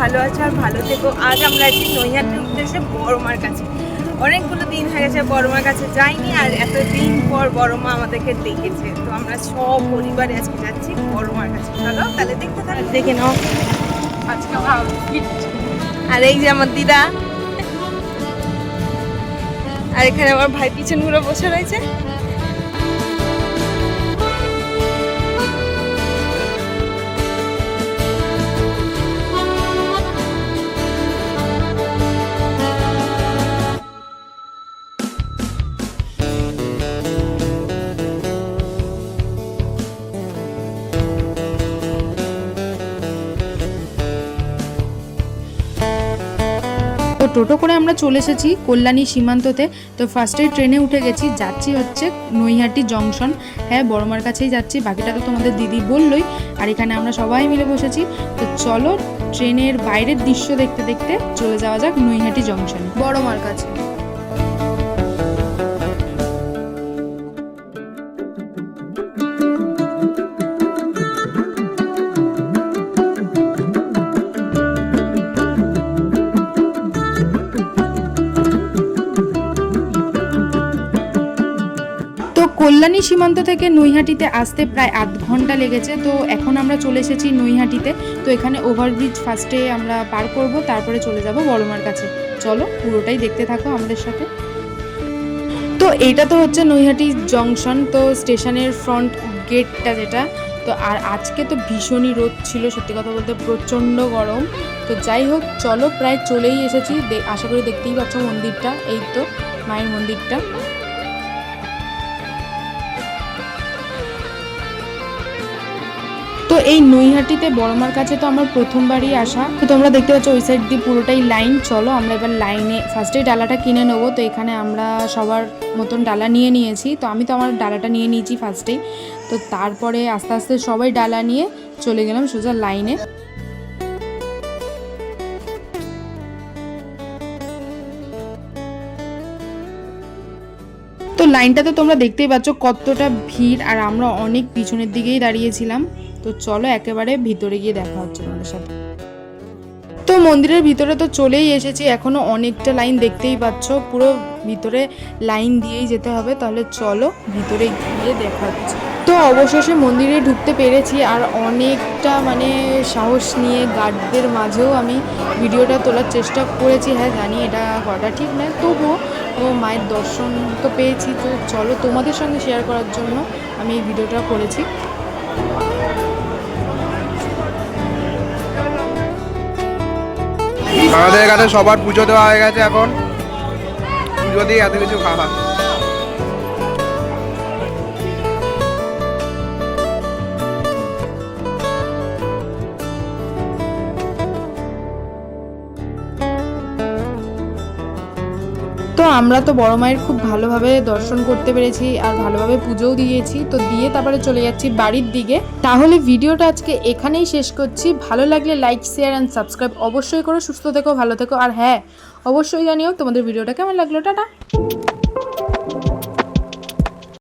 ভালো আছে আর ভালো থেকো। আজ আমরা আছি নৈহাটির উদ্দেশ্যে বড়মার কাছে। অনেকগুলো দিন হয়ে গেছে বড়মার কাছে যাইনি আর এতদিন পর বড়মা আমাদেরকে দেখেছে তো আমরা সব পরিবারে আজকে যাচ্ছি বড়মার কাছে। চলো তাহলে দেখতে থাকো। দেখে নাও। আজকে আর এই যে আমার দিদা। আর এখানে আমার ভাই পিছন ঘুরে বসে রয়েছে। টোটো করে আমরা চলে এসেছি কল্যাণী সীমান্ততে। তো ফার্স্টে ট্রেনে উঠে গেছি, যাচ্ছি হচ্ছে নৈহাটি জংশন হ্যাঁ বড়মার কাছেই যাচ্ছি, বাকিটা তো তোমাদের দিদি বললোই। আর এখানে আমরা সবাই মিলে বসেছি। তো চলো ট্রেনের বাইরের দৃশ্য দেখতে দেখতে চলে যাওয়া যাক নৈহাটি জংশন বড়মার কাছে। কল্যাণী সীমান্ত থেকে নৈহাটিতে আসতে প্রায় আধ ঘণ্টা লেগেছে, তো এখন আমরা চলে এসেছি নৈহাটিতে। তো এখানে ওভারব্রিজ ফার্স্টে আমরা পার করব, তারপরে চলে যাব বড়মার কাছে। চলো, পুরোটাই দেখতে থাকো আমাদের সাথে। তো এটা তো হচ্ছে নৈহাটি জংশন তো স্টেশনের ফ্রন্ট গেটটা যেটা, তো আর আজকে তো ভীষণই রোদ ছিল, সত্যি কথা বলতে প্রচণ্ড গরম। তো যাই হোক, চলো, প্রায় চলেই এসেছি। আশা করি দেখতেই পাচ্ছ মন্দিরটা, এই তো, মায়ের মন্দিরটা। তো এই নৈহাটিতে বড়মার কাছে তো আমার প্রথমবারই আসা। তো তোমরা দেখতে পাচ্ছ ওই সাইড দিয়ে পুরোটাই লাইন চলো, আমরা এবার লাইনে ফার্স্টে ডালাটা কিনে নেব। তো এখানে আমরা সবার মতন ডালা নিয়ে নিয়েছি। তো আমি তো আমার ডালাটা নিয়ে নিয়েছি ফার্স্টেই তো তারপরে আস্তে আস্তে সবাই ডালা নিয়ে চলে গেলাম সোজা লাইনে তো লাইনটাতে তোমরা দেখতেই পাচ্ছ কতটা ভিড়, আর আমরা অনেক পিছনের দিকেই দাঁড়িয়েছিলাম। তো চলো একেবারে ভিতরে গিয়ে দেখা হচ্ছে তোমাদের সাথে। তো মন্দিরের ভিতরে তো চলেই এসেছি, এখনও অনেকটা লাইন দেখতেই পাচ্ছ, পুরো ভিতরে লাইন দিয়েই যেতে হবে, তাহলে চলো ভিতরে গিয়ে দেখা হচ্ছে তো অবশেষে মন্দিরে ঢুকতে পেরেছি, আর অনেকটা মানে সাহস নিয়ে গার্ডদের মাঝেও আমি ভিডিওটা তোলার চেষ্টা করেছি হ্যাঁ জানি এটা করাটা ঠিক নয়, তবুও ও মায়ের দর্শন তো পেয়েছি, তো চলো তোমাদের সঙ্গে শেয়ার করার জন্য আমি এই ভিডিওটা করেছি। আমাদের এখানে সবার পুজো দেওয়া হয়ে গেছে এখন। পুজো দিয়ে এত কিছু খাওয়া। তো আমরা তো বড় মায়ের খুব ভালোভাবে দর্শন করতে পেরেছি আর ভালোভাবে পুজোও দিয়েছি। তো দিয়ে তারপরে চলে যাচ্ছি বাড়ির দিকে। তাহলে ভিডিওটা আজকে এখানেই শেষ করছি। ভালো লাগলে লাইক শেয়ার অ্যান্ড সাবস্ক্রাইব অবশ্যই করো। সুস্থ থেকো, ভালো থেকো। আর হ্যাঁ অবশ্যই জানিও তোমাদের ভিডিওটা কেমন লাগল। টাটা।